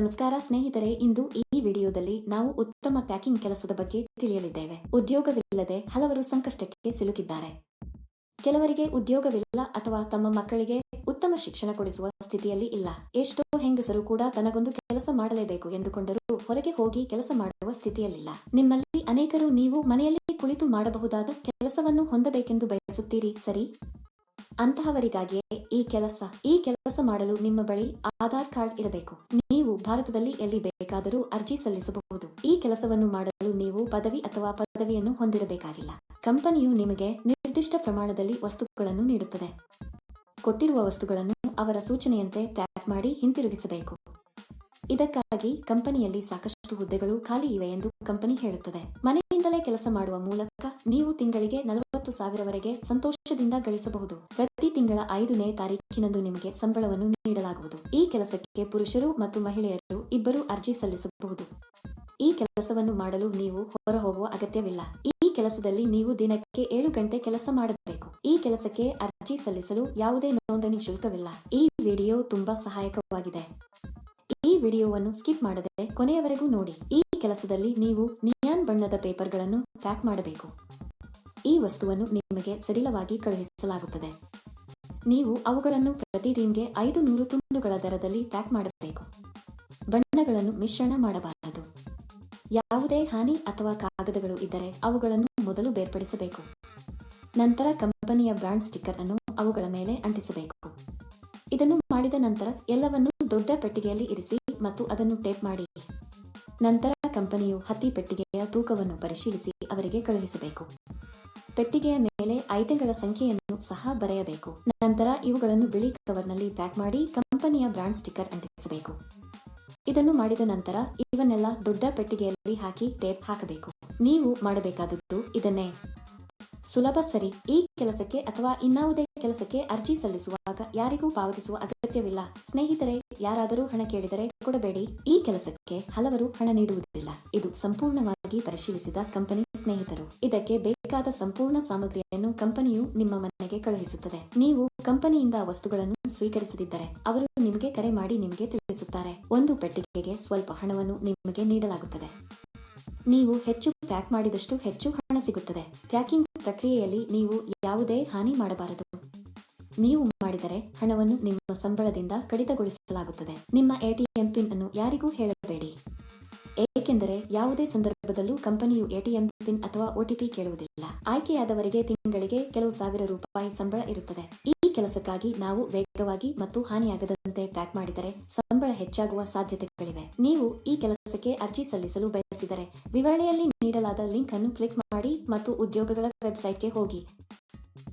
ನಮಸ್ಕಾರ ಸ್ನೇಹಿತರೆ, ಇಂದು ಈ ವಿಡಿಯೋದಲ್ಲಿ ನಾವು ಉತ್ತಮ ಪ್ಯಾಕಿಂಗ್ ಕೆಲಸದ ಬಗ್ಗೆ ತಿಳಿಯಲಿದ್ದೇವೆ. ಉದ್ಯೋಗವಿಲ್ಲದೆ ಹಲವರು ಸಂಕಷ್ಟಕ್ಕೆ ಸಿಲುಕಿದ್ದಾರೆ. ಕೆಲವರಿಗೆ ಉದ್ಯೋಗವಿಲ್ಲ ಅಥವಾ ತಮ್ಮ ಮಕ್ಕಳಿಗೆ ಉತ್ತಮ ಶಿಕ್ಷಣ ಕೊಡಿಸುವ ಸ್ಥಿತಿಯಲ್ಲಿ ಇಲ್ಲ. ಎಷ್ಟೋ ಹೆಂಗಸರು ಕೂಡ ತನಗೊಂದು ಕೆಲಸ ಮಾಡಲೇಬೇಕು ಎಂದುಕೊಂಡರೂ ಹೊರಗೆ ಹೋಗಿ ಕೆಲಸ ಮಾಡುವ ಸ್ಥಿತಿಯಲ್ಲಿಲ್ಲ. ನಿಮ್ಮಲ್ಲಿ ಅನೇಕರು ನೀವು ಮನೆಯಲ್ಲಿ ಕುಳಿತು ಮಾಡಬಹುದಾದ ಕೆಲಸವನ್ನು ಹೊಂದಬೇಕೆಂದು ಬಯಸುತ್ತೀರಿ, ಸರಿ? ಅಂತಹವರಿಗಾಗಿಯೇ ಈ ಕೆಲಸ ಈ ಕೆಲಸ ಮಾಡಲು ನಿಮ್ಮ ಬಳಿ ಆಧಾರ್ ಕಾರ್ಡ್ ಇರಬೇಕು. ನೀವು ಭಾರತದಲ್ಲಿ ಎಲ್ಲಿ ಬೇಕಾದರೂ ಅರ್ಜಿ ಸಲ್ಲಿಸಬಹುದು. ಈ ಕೆಲಸವನ್ನು ಮಾಡಲು ನೀವು ಪದವಿ ಅಥವಾ ಪದವಿಯನ್ನು ಹೊಂದಿರಬೇಕಾಗಿಲ್ಲ. ಕಂಪನಿಯು ನಿಮಗೆ ನಿರ್ದಿಷ್ಟ ಪ್ರಮಾಣದಲ್ಲಿ ವಸ್ತುಗಳನ್ನು ನೀಡುತ್ತದೆ. ಕೊಟ್ಟಿರುವ ವಸ್ತುಗಳನ್ನು ಅವರ ಸೂಚನೆಯಂತೆ ಪ್ಯಾಕ್ ಮಾಡಿ ಹಿಂತಿರುಗಿಸಬೇಕು. ಇದಕ್ಕಾಗಿ ಕಂಪನಿಯಲ್ಲಿ ಸಾಕಷ್ಟು ಹುದ್ದೆಗಳು ಖಾಲಿ ಇವೆ ಎಂದು ಕಂಪನಿ ಹೇಳುತ್ತದೆ. ಮನೆಯಿಂದಲೇ ಕೆಲಸ ಮಾಡುವ ಮೂಲಕ ನೀವು ತಿಂಗಳಿಗೆ ನಲವತ್ತು ಸಾವಿರವರೆಗೆ ಸಂತೋಷದಿಂದ ಗಳಿಸಬಹುದು. ಪ್ರತಿ ತಿಂಗಳ ಐದನೇ ತಾರೀಕಿನಂದು ನಿಮಗೆ ಸಂಬಳವನ್ನು ನೀಡಲಾಗುವುದು. ಈ ಕೆಲಸಕ್ಕೆ ಪುರುಷರು ಮತ್ತು ಮಹಿಳೆಯರು ಇಬ್ಬರು ಅರ್ಜಿ ಸಲ್ಲಿಸಬಹುದು. ಈ ಕೆಲಸವನ್ನು ಮಾಡಲು ನೀವು ಹೊರ ಹೋಗುವ ಅಗತ್ಯವಿಲ್ಲ. ಈ ಕೆಲಸದಲ್ಲಿ ನೀವು ದಿನಕ್ಕೆ ಏಳು ಗಂಟೆ ಕೆಲಸ ಮಾಡಬೇಕು. ಈ ಕೆಲಸಕ್ಕೆ ಅರ್ಜಿ ಸಲ್ಲಿಸಲು ಯಾವುದೇ ನೋಂದಣಿ ಶುಲ್ಕವಿಲ್ಲ. ಈ ವಿಡಿಯೋ ತುಂಬಾ ಸಹಾಯಕವಾಗಿದೆ. ಈ ವಿಡಿಯೋವನ್ನು ಸ್ಕಿಪ್ ಮಾಡದೆ ಕೊನೆಯವರೆಗೂ ನೋಡಿ. ಈ ಕೆಲಸದಲ್ಲಿ ನೀವು ನಿಯಾನ್ ಬಣ್ಣದ ಪೇಪರ್ಗಳನ್ನು ಪ್ಯಾಕ್ ಮಾಡಬೇಕು. ಈ ವಸ್ತುವನ್ನು ನಿಮಗೆ ಸಡಿಲವಾಗಿ ಕಳುಹಿಸಲಾಗುತ್ತದೆ. ನೀವು ಅವುಗಳನ್ನು ಪ್ರತಿ ಟೀಮ್ಗೆ ಐದು ನೂರು ತುಂಡುಗಳ ದರದಲ್ಲಿ ಪ್ಯಾಕ್ ಮಾಡಬೇಕು. ಬಣ್ಣಗಳನ್ನು ಮಿಶ್ರಣ ಮಾಡಬಾರದು. ಯಾವುದೇ ಹಾನಿ ಅಥವಾ ಕಾಗದಗಳು ಇದ್ದರೆ ಅವುಗಳನ್ನು ಮೊದಲು ಬೇರ್ಪಡಿಸಬೇಕು. ನಂತರ ಕಂಪನಿಯ ಬ್ರಾಂಡ್ ಸ್ಟಿಕ್ಕರ್ ಅನ್ನು ಅವುಗಳ ಮೇಲೆ ಅಂಟಿಸಬೇಕು. ಇದನ್ನು ಮಾಡಿದ ನಂತರ ಎಲ್ಲವನ್ನೂ ದೊಡ್ಡ ಪೆಟ್ಟಿಗೆಯಲ್ಲಿ ಇರಿಸಿ ಮತ್ತು ಅದನ್ನು ಟೇಪ್ ಮಾಡಿ. ನಂತರ ಕಂಪನಿಯು ಹತ್ತಿ ಪೆಟ್ಟಿಗೆಯ ತೂಕವನ್ನು ಪರಿಶೀಲಿಸಿ ಅವರಿಗೆ ಕಳುಹಿಸಬೇಕು. ಪೆಟ್ಟಿಗೆಯ ಮೇಲೆ ಐಟಂಗಳ ಸಂಖ್ಯೆಯನ್ನು ಸಹ ಬರೆಯಬೇಕು. ನಂತರ ಇವುಗಳನ್ನು ಬಿಳಿ ಕವರ್ನಲ್ಲಿ ಪ್ಯಾಕ್ ಮಾಡಿ ಕಂಪನಿಯ ಬ್ರಾಂಡ್ ಸ್ಟಿಕ್ಕರ್ ಅಂಟಿಸಬೇಕು. ಇದನ್ನು ಮಾಡಿದ ನಂತರ ಇವನ್ನೆಲ್ಲ ದೊಡ್ಡ ಪೆಟ್ಟಿಗೆಯಲ್ಲಿ ಹಾಕಿ ಟೇಪ್ ಹಾಕಬೇಕು. ನೀವು ಮಾಡಬೇಕಾದದ್ದು ಇದನ್ನೇ. ಸುಲಭ ಸರಿ. ಈ ಕೆಲಸಕ್ಕೆ ಅಥವಾ ಇನ್ನಾವುದೇ ಕೆಲಸಕ್ಕೆ ಅರ್ಜಿ ಸಲ್ಲಿಸುವಾಗ ಯಾರಿಗೂ ಪಾವತಿಸುವ ಅಗತ್ಯವಿಲ್ಲ. ಸ್ನೇಹಿತರೆ, ಯಾರಾದರೂ ಹಣ ಕೇಳಿದರೆ ಕೊಡಬೇಡಿ. ಕೆಲಸಕ್ಕೆ ಹಲವರು ಹಣ ನೀಡುವುದಿಲ್ಲ. ಇದು ಸಂಪೂರ್ಣವಾಗಿ ಪರಿಶೀಲಿಸಿದ ಕಂಪನಿ ಸ್ನೇಹಿತರು. ಇದಕ್ಕೆ ಬೇಕಾದ ಸಂಪೂರ್ಣ ಸಾಮಗ್ರಿಯನ್ನು ಕಂಪನಿಯು ನಿಮ್ಮ ಮನೆಗೆ ಕಳುಹಿಸುತ್ತದೆ. ನೀವು ಕಂಪನಿಯಿಂದ ವಸ್ತುಗಳನ್ನು ಸ್ವೀಕರಿಸದಿದ್ದರೆ ಅವರು ನಿಮಗೆ ಕರೆ ಮಾಡಿ ನಿಮಗೆ ತಿಳಿಸುತ್ತಾರೆ. ಒಂದು ಪೆಟ್ಟಿಗೆಗೆ ಸ್ವಲ್ಪ ಹಣವನ್ನು ನಿಮಗೆ ನೀಡಲಾಗುತ್ತದೆ. ನೀವು ಹೆಚ್ಚು ಪ್ಯಾಕ್ ಮಾಡಿದಷ್ಟು ಹೆಚ್ಚು ಹಣ ಸಿಗುತ್ತದೆ. ಪ್ಯಾಕಿಂಗ್ ಪ್ರಕ್ರಿಯೆಯಲ್ಲಿ ನೀವು ಯಾವುದೇ ಹಾನಿ ಮಾಡಬಾರದು. ನೀವು ಮಾಡಿದರೆ ಹಣವನ್ನು ನಿಮ್ಮ ಸಂಬಳದಿಂದ ಕಡಿತಗೊಳಿಸಲಾಗುತ್ತದೆ. ನಿಮ್ಮ ಎಟಿಎಂ ಪಿನ್ ಅನ್ನು ಯಾರಿಗೂ ಹೇಳಬೇಡಿ. ಏಕೆಂದರೆ ಯಾವುದೇ ಸಂದರ್ಭದಲ್ಲೂ ಕಂಪನಿಯು ಎಟಿಎಂ ಪಿನ್ ಅಥವಾ ಒಟಿಪಿ ಕೇಳುವುದಿಲ್ಲ. ಆಯ್ಕೆಯಾದವರಿಗೆ ತಿಂಗಳಿಗೆ ಕೆಲವು ಸಾವಿರ ರೂಪಾಯಿ ಸಂಬಳ ಇರುತ್ತದೆ. ಈ ಕೆಲಸಕ್ಕಾಗಿ ನಾವು ವೇಗವಾಗಿ ಮತ್ತು ಹಾನಿಯಾಗದಂತೆ ಪ್ಯಾಕ್ ಮಾಡಿದರೆ ಸಂಬಳ ಹೆಚ್ಚಾಗುವ ಸಾಧ್ಯತೆಗಳಿವೆ. ನೀವು ಈ ಕೆಲಸಕ್ಕೆ ಅರ್ಜಿ ಸಲ್ಲಿಸಲು ಬಯಸಿದರೆ ವಿವರಣೆಯಲ್ಲಿ ನೀಡಲಾದ ಲಿಂಕ್ ಅನ್ನು ಕ್ಲಿಕ್ ಮಾಡಿ ಮತ್ತು ಉದ್ಯೋಗಗಳ ವೆಬ್ಸೈಟ್ಗೆ ಹೋಗಿ.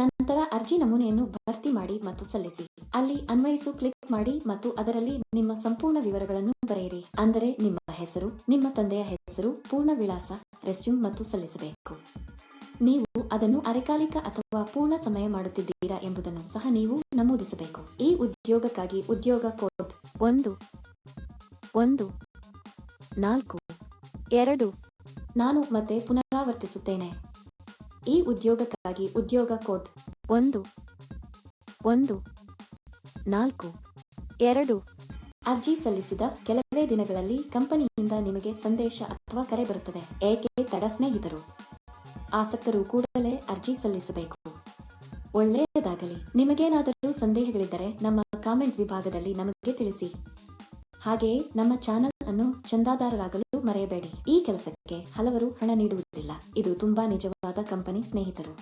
ನಂತರ ಅರ್ಜಿ ನಮೂನೆಯನ್ನು ಭರ್ತಿ ಮಾಡಿ ಮತ್ತು ಸಲ್ಲಿಸಿ. ಅಲ್ಲಿ ಅನ್ವಯಿಸು ಕ್ಲಿಕ್ ಮಾಡಿ ಮತ್ತು ಅದರಲ್ಲಿ ನಿಮ್ಮ ಸಂಪೂರ್ಣ ವಿವರಗಳನ್ನು ಬರೆಯಿರಿ. ಅಂದರೆ ನಿಮ್ಮ ಹೆಸರು, ನಿಮ್ಮ ತಂದೆಯ ಹೆಸರು, ಪೂರ್ಣ ವಿಳಾಸ, ರೆಸ್ಯೂಮ್ ಮತ್ತು ಸಲ್ಲಿಸಬೇಕು. ನೀವು ಅದನ್ನು ಅರೆಕಾಲಿಕ ಅಥವಾ ಪೂರ್ಣ ಸಮಯ ಮಾಡುತ್ತಿದ್ದೀರಾ ಎಂಬುದನ್ನು ಸಹ ನೀವು ನಮೂದಿಸಬೇಕು. ಈ ಉದ್ಯೋಗಕ್ಕಾಗಿ ಉದ್ಯೋಗ ಕೋಡ್ ಒಂದು ಒಂದು, ನಾಲ್ಕು, ಎರಡು ನಾನು ಮತ್ತೆ ಪುನರಾವರ್ತಿಸುತ್ತೇನೆ. ಈ ಉದ್ಯೋಗಕ್ಕಾಗಿ ಉದ್ಯೋಗ ಕೋಡ್ ಒಂದು ಒಂದು, ನಾಲ್ಕು, ಎರಡು ಅರ್ಜಿ ಸಲ್ಲಿಸಿದ ಕೆಲವೇ ದಿನಗಳಲ್ಲಿ ಕಂಪನಿಯಿಂದ ನಿಮಗೆ ಸಂದೇಶ ಅಥವಾ ಕರೆ ಬರುತ್ತದೆ. ಏಕೆ ತಡ ಸ್ನೇಹಿತರು? ಆಸಕ್ತರು ಕೂಡಲೇ ಅರ್ಜಿ ಸಲ್ಲಿಸಬೇಕು. ಒಳ್ಳೆಯದಾಗಲಿ. ನಿಮಗೇನಾದರೂ ಸಂದೇಹಗಳಿದ್ದರೆ ನಮ್ಮ ಕಾಮೆಂಟ್ ವಿಭಾಗದಲ್ಲಿ ನಮಗೆ ತಿಳಿಸಿ. ಹಾಗೆಯೇ ನಮ್ಮ ಚಾನೆಲ್ ಅನ್ನು ಚಂದಾದಾರರಾಗಲು ಮರೆಯಬೇಡಿ. ಈ ಕೆಲಸಕ್ಕೆ ಹಲವರು ಹಣ ನೀಡುವುದಿಲ್ಲ. ಇದು ತುಂಬಾ ನಿಜವಾದ ಕಂಪನಿ ಸ್ನೇಹಿತರು.